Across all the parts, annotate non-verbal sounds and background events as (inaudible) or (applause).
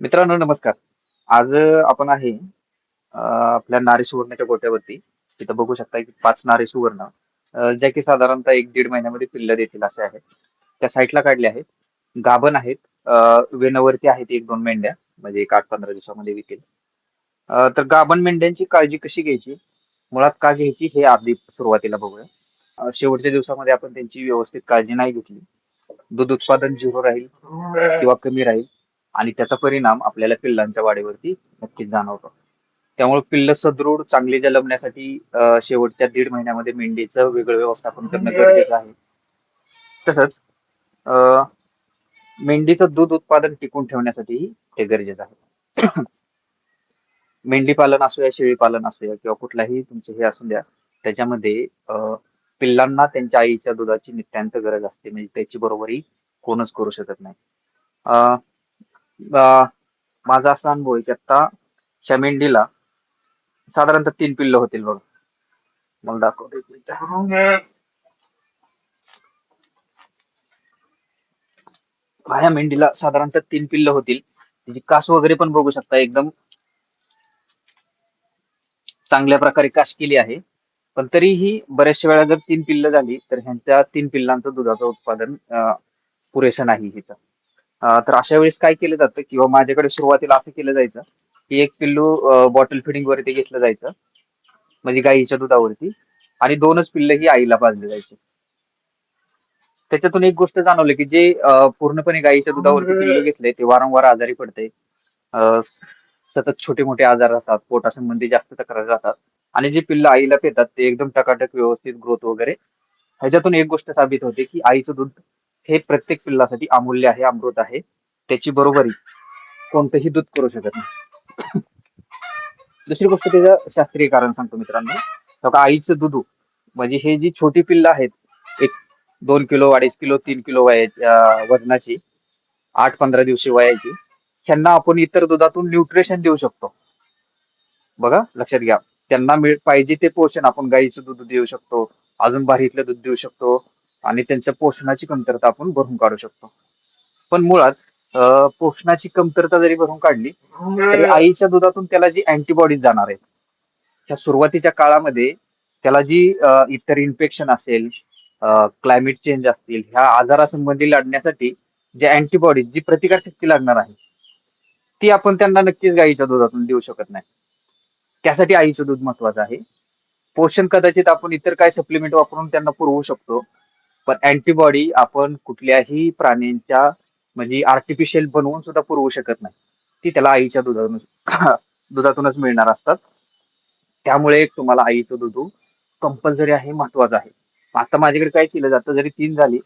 मित्रांनो नमस्कार. आज आपण आहे आपल्या नारी सुवर्णाच्या गोट्यावरती. तिथं बघू शकता की पाच नारी सुवर्ण ज्या की साधारणतः एक दीड महिन्यामध्ये पिल्ल देतील असे आहेत. त्या साईडला काढले आहेत. गाभण आहेत. वेनवरती आहेत एक दोन मेंढ्या म्हणजे एक आठ पंधरा दिवसामध्ये विकेल. तर गाभण मेंढ्यांची काळजी कशी घ्यायची? मुळात का घ्यायची हे आधी सुरुवातीला बघूया. शेवटच्या दिवसामध्ये आपण त्यांची व्यवस्थित काळजी नाही घेतली. दूध उत्पादन झिरो राहील किंवा कमी राहील. आणि त्याचा परिणाम आपल्याला पिल्लांच्या वाढीवरती नक्कीच जाणवतो. त्यामुळे पिल्ल सदृढ चांगली जन्मण्यासाठी अ, शेवटच्या दीड महिन्यामध्ये मेंढीचं वेगळं व्यवस्थापन करणं गरजेचं आहे. तसंच अ, मेंढीचं दूध उत्पादन टिकून ठेवण्यासाठी ते गरजेचं आहे. (clears throat) मेंढी पालन असूया शेळी पालन असूया किंवा कुठलाही तुमचे हे असू द्या त्याच्यामध्ये पिल्लांना त्यांच्या आईच्या दुधाची नित्यांत गरज असते. म्हणजे त्याची बरोबरी कोणच करू शकत नाही. माझा असा अनुभव आहे की आता ह्या मेंढीला साधारणतः तीन पिल्ल होतील बघ. मला दाखवतो एक मिनिट. ह्या मेंढीला साधारणतः तीन पिल्ल होतील. त्याची कास वगैरे पण बघू शकता. एकदम चांगल्या प्रकारे कास केली आहे. पण तरीही बऱ्याचशा वेळा जर तीन पिल्ल झाली तर ह्यांच्या तीन पिल्लांचं दुधाचं उत्पादन पुरेसं नाही हिचं तर अशा वेळेस काय केलं जातं किंवा माझ्याकडे सुरुवातीला असं केलं जायचं की एक पिल्लू बॉटल फिडिंग वरती घेतलं जायचं. म्हणजे गाईच्या दुधावरती. आणि दोनच पिल्ल ही आईला पाजले जायचे. त्याच्यातून एक गोष्ट जाणवली की जे पूर्णपणे गाईच्या दुधावरती पिल्लू घेतले ते वारंवार आजारी पडते. सतत छोटे मोठे आजार राहतात पोटासंबंधी जास्त तक्रार राहतात. आणि जे पिल्ल आईला पितात ते एकदम टकाटक व्यवस्थित ग्रोथ वगैरे. ह्याच्यातून एक गोष्ट साबित होते की आईचं दूध हे प्रत्येक पिल्लासाठी अमूल्य आहे अमृत आहे. त्याची बरोबरी कोणतंही दूध करू शकत नाही. दुसरी गोष्ट त्याचं शास्त्रीय कारण सांगतो मित्रांनो. तर आईचं दूध हो. म्हणजे हे जी छोटी पिल्ल आहेत एक दोन किलो अडीच किलो तीन किलो वया वजनाची आठ पंधरा दिवशी वयाची ह्यांना आपण इतर दुधातून न्यूट्रिशन देऊ शकतो. बघा लक्षात घ्या. त्यांना मिळ पाहिजे ते पोषण आपण गाईचं दूध देऊ शकतो अजून बारीतलं दूध देऊ शकतो. आणि त्यांच्या पोषणाची कमतरता आपण भरून काढू शकतो. पण मुळात पोषणाची कमतरता जरी भरून काढली तरी आईच्या दुधातून त्याला जी अँटीबॉडीज जाणार आहेत त्या सुरुवातीच्या काळामध्ये त्याला जी इतर इन्फेक्शन असेल क्लायमेट चेंज असतील ह्या आजारासंबंधी लढण्यासाठी जे अँटीबॉडीज जी प्रतिकार शक्ती लागणार आहे ती आपण त्यांना नक्कीच गाईच्या दुधातून देऊ शकत नाही. त्यासाठी आईचं दूध महत्वाचं आहे. पोषण कदाचित आपण इतर काय सप्लिमेंट वापरून त्यांना पुरवू शकतो. पण अँटीबॉडी आपण कुठल्याही प्राण्यांच्या म्हणजे आर्टिफिशियल बनवून सुद्धा पुरवू शकत नाही. ती त्याला आईच्या दुधातून (coughs) दुधातूनच मिळणार असतात. त्यामुळे तुम्हाला आईचं दूध कंपल्सरी आहे महत्वाचं आहे. आता माझ्याकडे काय केलं जातं जरी तीन झाली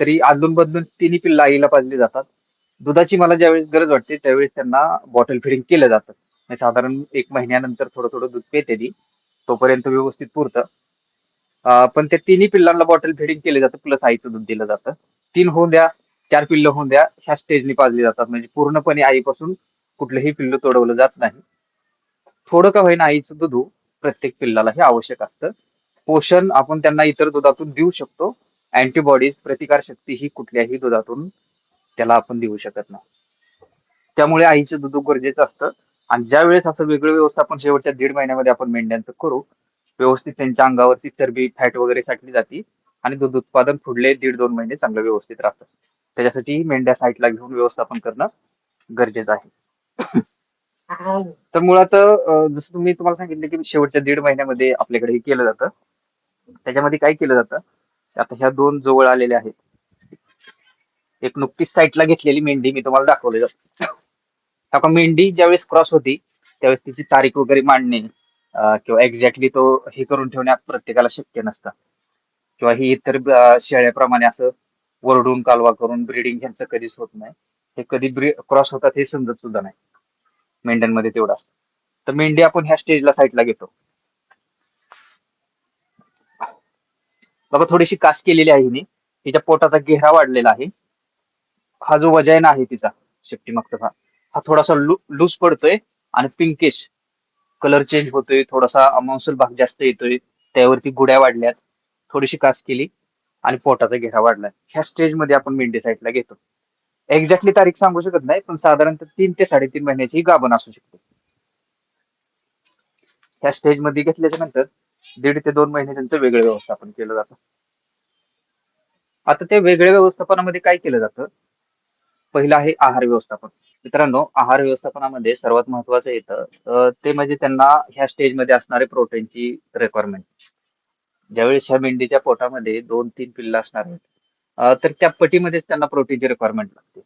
तरी अदलून बदलून तिन्ही पिल्लं आईला पाजली जातात. दुधाची मला ज्यावेळेस गरज वाटते त्यावेळेस त्यांना बॉटल फिडिंग केलं जातं. म्हणजे साधारण एक महिन्यानंतर थोडं थोडं दूध पेते ती. तोपर्यंत व्यवस्थित पुरतं. पण त्या तिन्ही पिल्लांना बॉटल फिडिंग केलं जातं प्लस आईचं दूध दिलं जातं. तीन होऊन द्या चार पिल्लं होऊन द्या ह्या स्टेजनी पाजली जातात. म्हणजे पूर्णपणे आईपासून कुठलंही पिल्लं तोडवलं जात नाही. थोडं का होईना आईचं दूध हो, प्रत्येक पिल्लाला हे आवश्यक असतं. पोषण आपण त्यांना इतर दुधातून देऊ शकतो. अँटीबॉडीज प्रतिकार शक्ती ही कुठल्याही दुधातून त्याला आपण देऊ शकत नाही. त्यामुळे आईचं दूध गरजेचं असतं. आणि ज्या वेळेस असं वेगळं व्यवस्थापन शेवटच्या दीड महिन्यामध्ये आपण मेंढ्यांचं करू व्यवस्थित त्यांच्या अंगावरची चरबी फॅट वगैरे साठली जाते आणि दूध उत्पादन पुढले दीड दोन महिने चांगलं व्यवस्थित राहतं. त्याच्यासाठी मेंढ्या साईटला घेऊन व्यवस्थापन करणं गरजेचं आहे. तर मुळात जसं तुम्ही तुम्हाला सांगितलं की शेवटच्या दीड महिन्यामध्ये आपल्याकडे हे केलं जातं. त्याच्यामध्ये काय केलं जातं? आता ह्या दोन जवळ आलेल्या आहेत. एक नुकतीच साईटला घेतलेली मेंढी मी तुम्हाला दाखवली जातो मेंढी ज्यावेळेस क्रॉस होती त्यावेळेस तिची तारीख वगैरे मांडणे किंवा एक्झॅक्टली तो हे करून ठेवण्यात प्रत्येकाला शक्य नसतं. किंवा ही इतर शेळ्याप्रमाणे असं वरडून कालवा करून ब्रीडिंग ह्यांचं कधीच होत नाही. हे कधी क्रॉस होतात हे समजत सुद्धा नाही. मेंढ्यांमध्ये तेवढं असतं. तर मेंढी आपण ह्या स्टेजला साईडला घेतो. बघा थोडीशी कास केलेली आहे हिने. तिच्या पोटाचा घेरा वाढलेला आहे. हा जो वजायना आहे तिचा शेपटी मागचा हा थोडासा लूज पडतोय आणि पिंकिश कलर चेंज होतोय थोडासा अमांसल भाग जास्त येतोय त्यावरती गुड्या वाढल्यात थोडीशी कास केली आणि पोटाचा घेरा वाढलाय. ह्या स्टेजमध्ये आपण मेंढी साईडला घेतो. एक्झॅक्टली तारीख सांगू शकत नाही पण साधारणतः तीन ते साडेतीन महिन्याची ही गाभण असू शकते. ह्या स्टेजमध्ये घेतल्याच्या नंतर दीड ते दोन महिने त्यांचं वेगळं व्यवस्थापन केलं जातं. आता ते वेगळ्या व्यवस्थापनामध्ये काय केलं जातं? पहिलं आहे आहार व्यवस्थापन. मित्रांनो आहार व्यवस्थापनामध्ये सर्वात महत्वाचं येतं ते म्हणजे त्यांना ह्या स्टेजमध्ये असणारे प्रोटीनची रिक्वायरमेंट ज्यावेळेस ह्या मेंढीच्या पोटामध्ये दोन तीन पिल्लं असणार आहेत तर त्या पटीमध्येच त्यांना प्रोटीनची रिक्वायरमेंट लागते.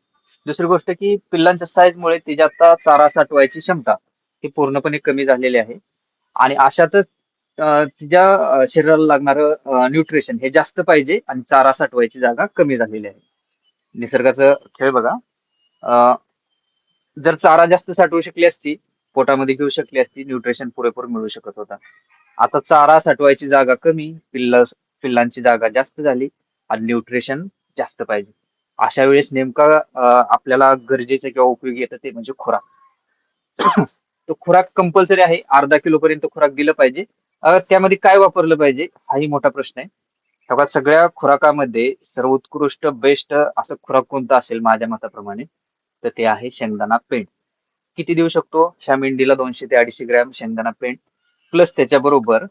दुसरी गोष्ट की पिल्लांच्या साईजमुळे तिची आता चारा साठवायची क्षमता ही पूर्णपणे कमी झालेली आहे. आणि अशातच तिच्या शरीराला लागणारं न्यूट्रिशन हे जास्त पाहिजे आणि चारा साठवायची जागा कमी झालेली आहे. निसर्गाचं खेळ बघा. जर चारा जास्त साठवू शकली असती पोटामध्ये घेऊ शकली असती न्यूट्रिशन पुरेपूर मिळू शकत होता. आता चारा साठवायची जागा कमी पिल्ल पिल्लांची जागा जास्त झाली आणि न्यूट्रिशन जास्त पाहिजे. अशा वेळेस नेमका आपल्याला गरजेचं किंवा उपयोगी येतं ते म्हणजे खुराक. (coughs) तो खुराक कंपल्सरी आहे. अर्धा किलो पर्यंत खुराक दिलं पाहिजे. त्यामध्ये काय वापरलं पाहिजे हाही मोठा प्रश्न आहे. तेव्हा सगळ्या खुराकामध्ये सर्वोत्कृष्ट बेस्ट असं खुराक कोणतं असेल माझ्या मताप्रमाणे तर ते आहे शेंगदाणा पेंड किती देऊ शकतो? ह्या मेंढीला दोनशे ते अडीचशे ग्रॅम शेंगदाणा पेंड प्लस त्याच्याबरोबर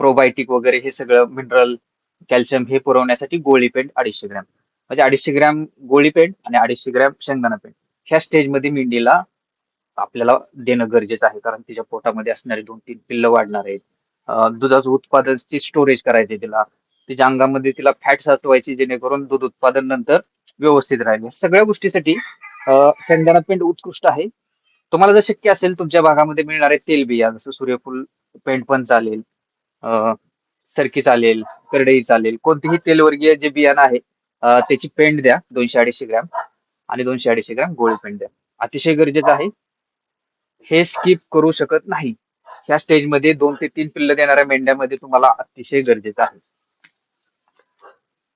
प्रोबायोटिक वगैरे हे सगळं मिनरल कॅल्शियम हे पुरवण्यासाठी गोळी पेंड अडीचशे ग्रॅम. म्हणजे अडीचशे ग्रॅम गोळी पेंड आणि अडीचशे ग्रॅम शेंगदाणा पेंड ह्या स्टेजमध्ये मेंढीला आपल्याला देणं गरजेचं आहे. कारण तिच्या पोटामध्ये असणारे दोन तीन पिल्लं वाढणार आहेत. दुधाचं उत्पादनची स्टोरेज करायची तिला. तिच्या अंगामध्ये तिला फॅट साठवायची जेणेकरून दूध उत्पादन नंतर व्यवस्थित राहील. सगळ्या गोष्टीसाठी शेंगदाणा पेंड उत्कृष्ट आहे. तुम्हाला जर शक्य असेल तुमच्या भागामध्ये मिळणारे तेलबिया जसं सूर्यफूल पेंट पण चालेल अं, सरकी चालेल करडई चालेल कोणतेही तेलवर्गीय जे बियाणं आहे त्याची पेंड द्या दोनशे अडीचशे ग्रॅम आणि दोनशे अडीचशे ग्रॅम गोळी पेंड द्या. अतिशय गरजेचं आहे. हे स्किप करू शकत नाही. ह्या स्टेजमध्ये दोन ते तीन पिल्लं देणाऱ्या मेंढ्यामध्ये तुम्हाला अतिशय गरजेचं आहे.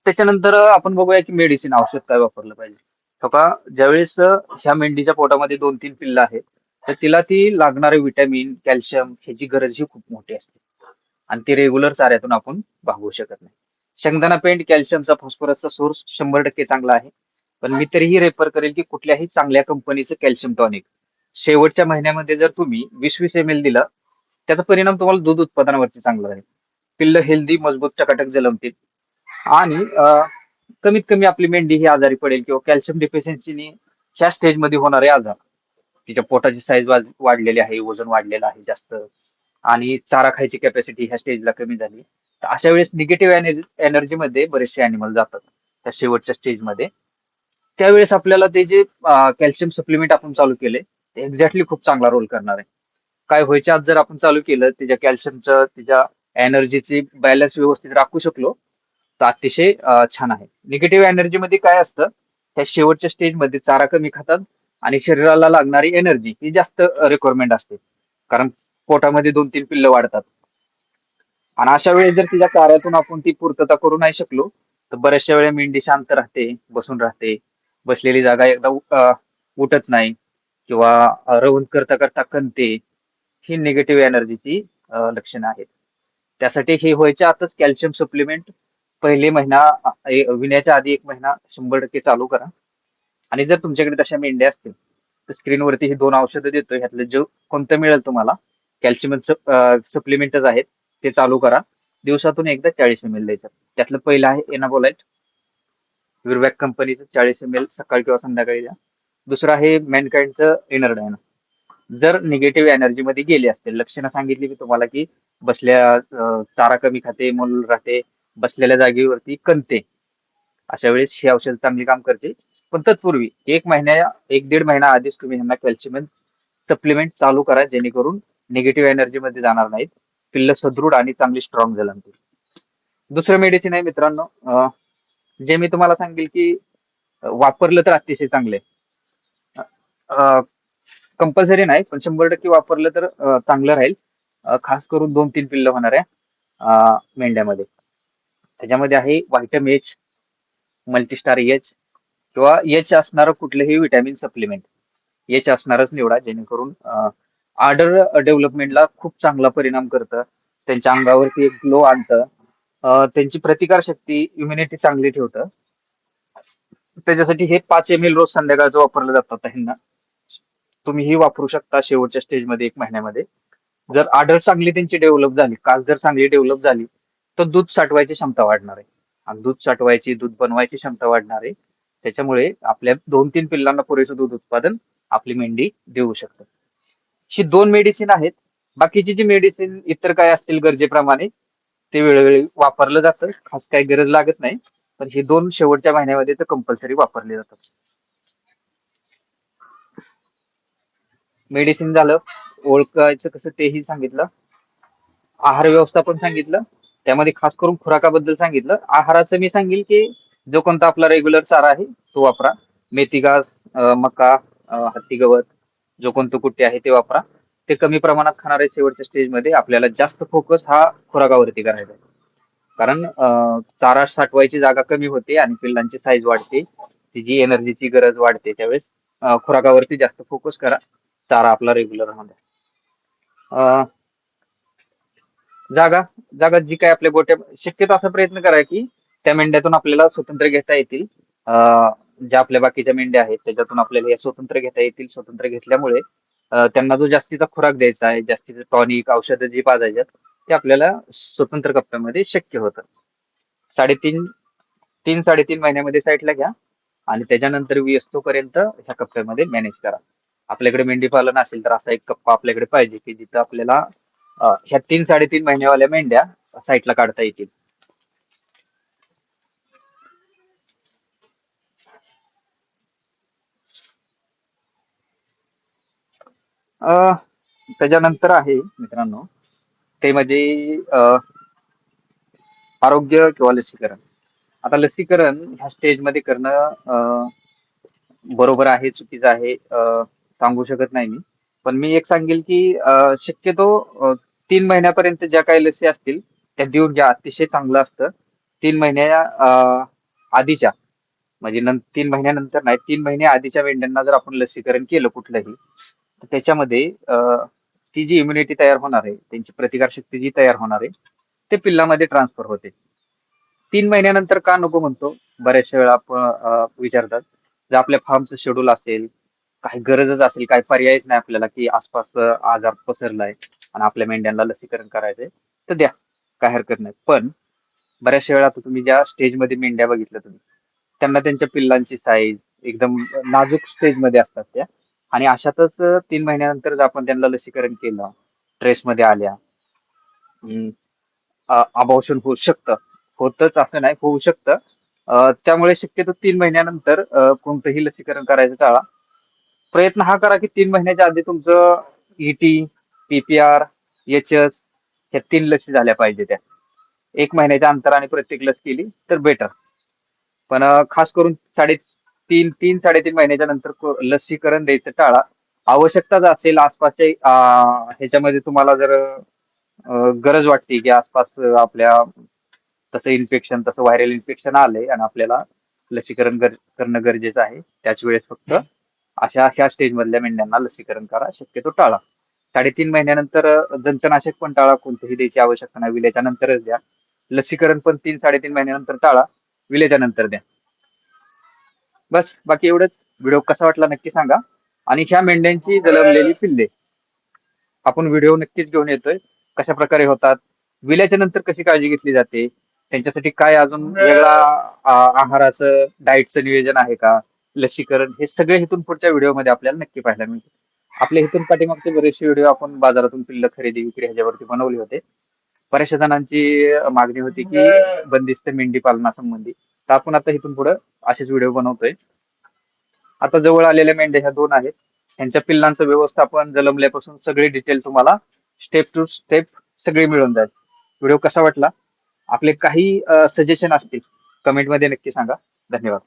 त्याच्यानंतर आपण बघूया की मेडिसिन औषध काय वापरलं पाहिजे. हो का ज्यावेळेस ह्या मेंढीच्या पोटामध्ये दोन तीन पिल्लं आहेत तर तिला ती लागणारे विटॅमिन कॅल्शियम ह्याची गरज ही खूप मोठी असते. आणि ती रेग्युलर चाऱ्यातून आपण भागवू शकत नाही. शेंगदाणा पेंट कॅल्शियमचा फॉस्फरसचा सोर्स शंभर टक्के चांगला आहे. पण मी तरीही रेफर करेल की कुठल्याही चांगल्या कंपनीचं कॅल्शियम टॉनिक शेवटच्या महिन्यामध्ये जर तुम्ही वीस वीस एम एल दिलं त्याचा परिणाम तुम्हाला दूध उत्पादनावरती चांगला राहील. पिल्ल हेल्दी मजबूत चकाटक जलमतील. आणि कमीत कमी आपली मेंढी ही आजारी पडेल किंवा कॅल्शियम डिफिशियन्सीने ह्या स्टेजमध्ये होणारे आजार. तिच्या पोटाची साईज वाढलेली आहे वजन वाढलेलं आहे जास्त. आणि चारा खायची कॅपॅसिटी ह्या स्टेजला कमी झाली. तर अशा वेळेस निगेटिव्ह एनर्जी एनर्जीमध्ये बरेचसे अॅनिमल जातात त्या शेवटच्या स्टेजमध्ये त्यावेळेस आपल्याला ते जे कॅल्शियम सप्लिमेंट आपण चालू केले ते एक्झॅक्टली खूप चांगला रोल करणार आहे. काय व्हायच्या आज जर आपण चालू केलं त्याच्या कॅल्शियमचं तिच्या एनर्जीची बॅलन्स व्यवस्थित राखू शकलो तर अतिशय छान आहे. निगेटिव्ह एनर्जी मध्ये काय असतं? त्या शेवटच्या स्टेजमध्ये चारा कमी खातात आणि शरीराला लागणारी एनर्जी ही जास्त रिक्वायरमेंट असते. कारण पोटामध्ये दोन तीन पिल्लं वाढतात. आणि अशा वेळेस जर तिच्या चाऱ्यातून आपण ती पूर्तता करू नाही शकलो तर बऱ्याचशा वेळा मेंढी शांत राहते बसून राहते. बसलेली जागा एकदा उठत नाही किंवा रवून करता करता कणते ही निगेटिव्ह एनर्जीची लक्षणं आहेत. त्यासाठी हे व्हायच्या आताच कॅल्शियम सप्लिमेंट पहिले महिना विण्याच्या आधी एक महिना शंभर टक्के चालू करा. आणि जर तुमच्याकडे तशा मेंढ्या असतील तर स्क्रीनवरती ही दोन औषधं देतो ह्यातलं जो कोणतं मिळेल तुम्हाला कॅल्शियम सप्लिमेंटच आहेत ते चालू करा. दिवसातून एकदा चाळीस एम एल द्यायचं. त्यातलं पहिलं आहे एनाबोलाइट. विरवॅक कंपनीचं चाळीस एम एल सकाळी किंवा संध्याकाळी द्या. दुसरं आहे मॅनकाइंडचं इनरडायना जर निगेटिव्ह एनर्जीमध्ये गेली गेले असतील लक्षणं सांगितली मी तुम्हाला की बसल्या चारा कमी खाते मूल राहते बसलेल्या जागेवरती कणते. अशा वेळेस हे औषध चांगली काम करते. पण तत्पूर्वी एक महिन्या एक दीड महिना आधीच तुम्ही ह्यांना कॅल्शियम सप्लिमेंट चालू करा जेणेकरून निगेटिव्ह एनर्जी मध्ये जाणार नाहीत. पिल्ल सदृढ आणि चांगली स्ट्रॉंग झालं दुसरं मेडिसिन आहे मित्रांनो जे मी तुम्हाला सांगेल की वापरलं तर अतिशय चांगले कंपल्सरी नाही पण शंभर टक्के वापरलं तर चांगलं राहील. खास करून दोन तीन पिल्ल होणाऱ्या आहे मेंढ्यामध्ये. त्याच्यामध्ये आहे व्हायटम एच मल्टीस्टार एच किंवा एच असणारं कुठलंही विटॅमिन सप्लिमेंट. एच असणारच निवडा जेणेकरून आर्डर डेव्हलपमेंटला खूप चांगला परिणाम करतं. त्यांच्या अंगावरती एक ग्लो आणतं. त्यांची प्रतिकारशक्ती इम्युनिटी चांगली ठेवतं. त्याच्यासाठी हे पाच एम एल रोज संध्याकाळचं वापरलं जातात ह्यांना तुम्ही ही वापरू शकता शेवटच्या स्टेजमध्ये एक महिन्यामध्ये. जर आडर चांगली त्यांची डेव्हलप झाली कास जर चांगली डेव्हलप झाली तर दूध साठवायची क्षमता वाढणार आहे. आणि दूध साठवायची दूध बनवायची क्षमता वाढणार आहे. त्याच्यामुळे आपल्या दोन तीन पिल्लांना पुरेसं दूध उत्पादन आपली मेंढी देऊ शकते. ही दोन मेडिसिन आहेत. बाकीची जी मेडिसिन इतर काय असतील गरजेप्रमाणे ते वेळोवेळी वापरलं जातं. खास काही गरज लागत नाही. पण हे दोन शेवटच्या महिन्यामध्ये तर कंपल्सरी वापरले जातात. मेडिसिन झालं. ओळखायचं कसं तेही सांगितलं. आहार व्यवस्थापन सांगितलं. त्यामध्ये खास करून खुराकाबद्दल सांगितलं. आहाराचं मी सांगेल की जो कोणता आपला रेग्युलर चारा आहे तो वापरा. मेथी घास मका हत्ती गवत जो कोणतं कुट्टे आहे ते वापरा. ते कमी प्रमाणात खाणारे शेवटच्या स्टेजमध्ये आपल्याला जास्त फोकस हा खुराकावरती करायचा आहे. कारण चारा साठवायची जागा कमी होते आणि पिल्लांची साईज वाढते. तिची एनर्जीची गरज वाढते. त्यावेळेस खुराकावरती जास्त फोकस करा. चारा आपला रेग्युलर राहणार द्या. अं, जागा जागा जी काय आपल्या गोट्या शक्यतो असा प्रयत्न करा की त्या मेंढ्यातून आपल्याला स्वतंत्र घेता येतील. अं, ज्या आपल्या बाकीच्या मेंढ्या आहेत त्याच्यातून आपल्याला या स्वतंत्र घेता येतील. स्वतंत्र घेतल्यामुळे त्यांना जो जास्तीचा खुराक द्यायचा आहे जास्तीचं टॉनिक औषधं जी पाजायच्यात ते आपल्याला स्वतंत्र कप्प्यामध्ये शक्य होतं. साडेतीन तीन साडेतीन महिन्यामध्ये साईडला घ्या आणि त्याच्यानंतर वीस पर्यंत ह्या कप्प्यामध्ये मॅनेज करा. आपल्याकडे मेंढी पालन असेल तर असा एक कप्पा आपल्याकडे पाहिजे की जिथं आपल्याला ह्या तीन साडेतीन महिन्यावाल्या मेंढ्या साईडला काढता येतील. अं, त्याच्यानंतर आहे मित्रांनो ते म्हणजे आरोग्य किंवा लसीकरण. आता लसीकरण ह्या स्टेजमध्ये करणं बरोबर आहे चुकीचं आहे सांगू शकत नाही मी. पण मी एक सांगेल की शक्यतो तीन महिन्यापर्यंत ज्या काही लसी असतील त्या देऊन घ्या. अतिशय चांगलं असतं. तीन महिन्या आधीच्या. म्हणजे तीन महिन्यानंतर नाही तीन महिन्या आधीच्या मेंढ्यांना जर आपण लसीकरण केलं कुठलंही तर त्याच्यामध्ये ती जी इम्युनिटी तयार होणार आहे त्यांची प्रतिकारशक्ती जी तयार होणार आहे ते पिल्लामध्ये ट्रान्सफर होते. तीन महिन्यानंतर का नको म्हणतो? बऱ्याचशा वेळा आपण विचारतात. जर आपल्या फार्मचं शेड्यूल असेल काही गरजच असेल काही पर्यायच नाही आपल्याला की आसपास आजार पसरलाय आणि आपल्या मेंढ्यांना लसीकरण करायचंय तर द्या काय हरकत नाही. पण बऱ्याचशा वेळा आता तुम्ही ज्या स्टेजमध्ये मेंढ्या बघितल्या तुम्ही त्यांना त्यांच्या पिल्लांची साईज एकदम नाजूक स्टेजमध्ये असतात त्या. आणि अशातच तीन महिन्यानंतर आपण त्यांना लसीकरण केलं ट्रेसमध्ये आल्या. अबॉर्शन होऊ शकतं. होतच असं नाही होऊ शकतं. त्यामुळे शक्यतो तीन महिन्यानंतर कोणतंही लसीकरण करायचं टाळा. प्रयत्न हा करा की तीन महिन्याच्या आधी तुमचं ईटी पीपीआर एच एस ह्या तीन लसी झाल्या पाहिजे त्या. एक महिन्याच्या अंतराने प्रत्येक लस केली तर बेटर पण खास करून साडे तीन तीन साडेतीन महिन्याच्या नंतर लसीकरण द्यायचं टाळा. आवश्यकता जर असेल आसपासच्या ह्याच्यामध्ये तुम्हाला जर गरज वाटते की आसपास आपल्या तसं इन्फेक्शन तसं व्हायरल इन्फेक्शन आलंय आणि आपल्याला लसीकरण करणं गरजेचं आहे त्याच वेळेस फक्त अशा ह्या स्टेज मधल्या मेंढ्यांना लसीकरण करा. शक्यतो टाळा. साडेतीन महिन्यानंतर अं, पण टाळा. कोणतेही द्यायची आवश्यकता नाही. विल्याच्या नंतरच द्या. लसीकरण पण तीन साडेतीन महिन्यानंतर टाळा. विल्याच्या नंतर द्या. बस बाकी एवढंच. व्हिडिओ कसा वाटला नक्की सांगा. आणि ह्या मेंढ्यांची जलमलेली पिल्ले. आपण व्हिडिओ नक्कीच घेऊन येतोय. कशा प्रकारे होतात? विल्याच्या नंतर कशी काळजी घेतली जाते? त्यांच्यासाठी काय अजून वेगळा आहाराचं डाएटचं नियोजन आहे का? लसीकरण हे सगळे इथून पुढच्या व्हिडिओमध्ये आपल्याला नक्की पाहायला मिळते आपल्या इथून पाठीमागचे बरेचसे व्हिडिओ आपण बाजारातून पिल्ल खरेदी विक्री ह्याच्यावरती बनवले होते. बऱ्याचशा जणांची मागणी होती की बंदिस्त मेंढी पालनासंबंधी. तर आपण आता इथून पुढे असेच व्हिडिओ बनवतोय. आता जवळ आलेल्या मेंढ्या ह्या दोन आहेत. यांच्या पिल्लांचं व्यवस्थापन जलमल्यापासून सगळी डिटेल तुम्हाला स्टेप टू स्टेप सगळी मिळून जाईल. व्हिडिओ कसा वाटला? आपले काही सजेशन असतील कमेंटमध्ये नक्की सांगा. धन्यवाद.